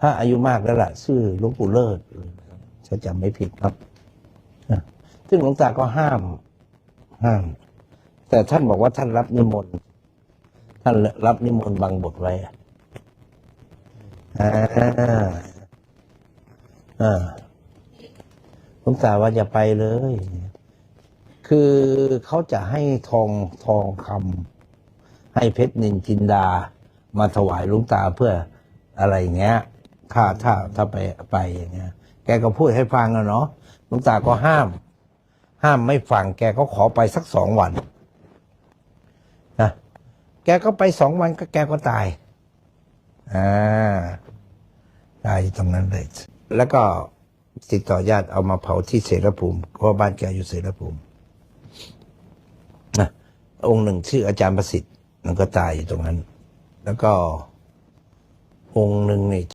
ถ้าอายุมากแล้วล่ะชื่อหลวงปู่เลิศถ้าจำไม่ผิดครับซึ่งหลวงตาก็ห้าม ห้าม แต่ท่านบอกว่าท่านรับนิมนต์ท่านรับนิมนต์บางบทไว้อ่าอ่าหลวงตาว่าอย่าไปเลย คือเขาจะให้ทองทองคำให้เพชรนินจินดา มาถวายหลวงตาเพื่ออะไรเงี้ย ถ้าถ้าถ้าไปไปอย่างเงี้ย แกก็พูดให้ฟังอะเนาะหลวงตาก็ห้าม ห้ามไม่ฟัง แกก็ขอไปสักสองวันนะแกก็ไปสองวันก็แกก็ตายอ่าตายตรงนั้นเลย แล้วก็ติดต่อญาติเอามาเผาที่เสรภูมิเพราะบ้านแกอยู่เสรภูมินะองค์หนึ่งชื่ออาจารย์ประสิทธิ์มันก็ตายอยู่ตรงนั้น แล้วก็องค์หนึ่งนี่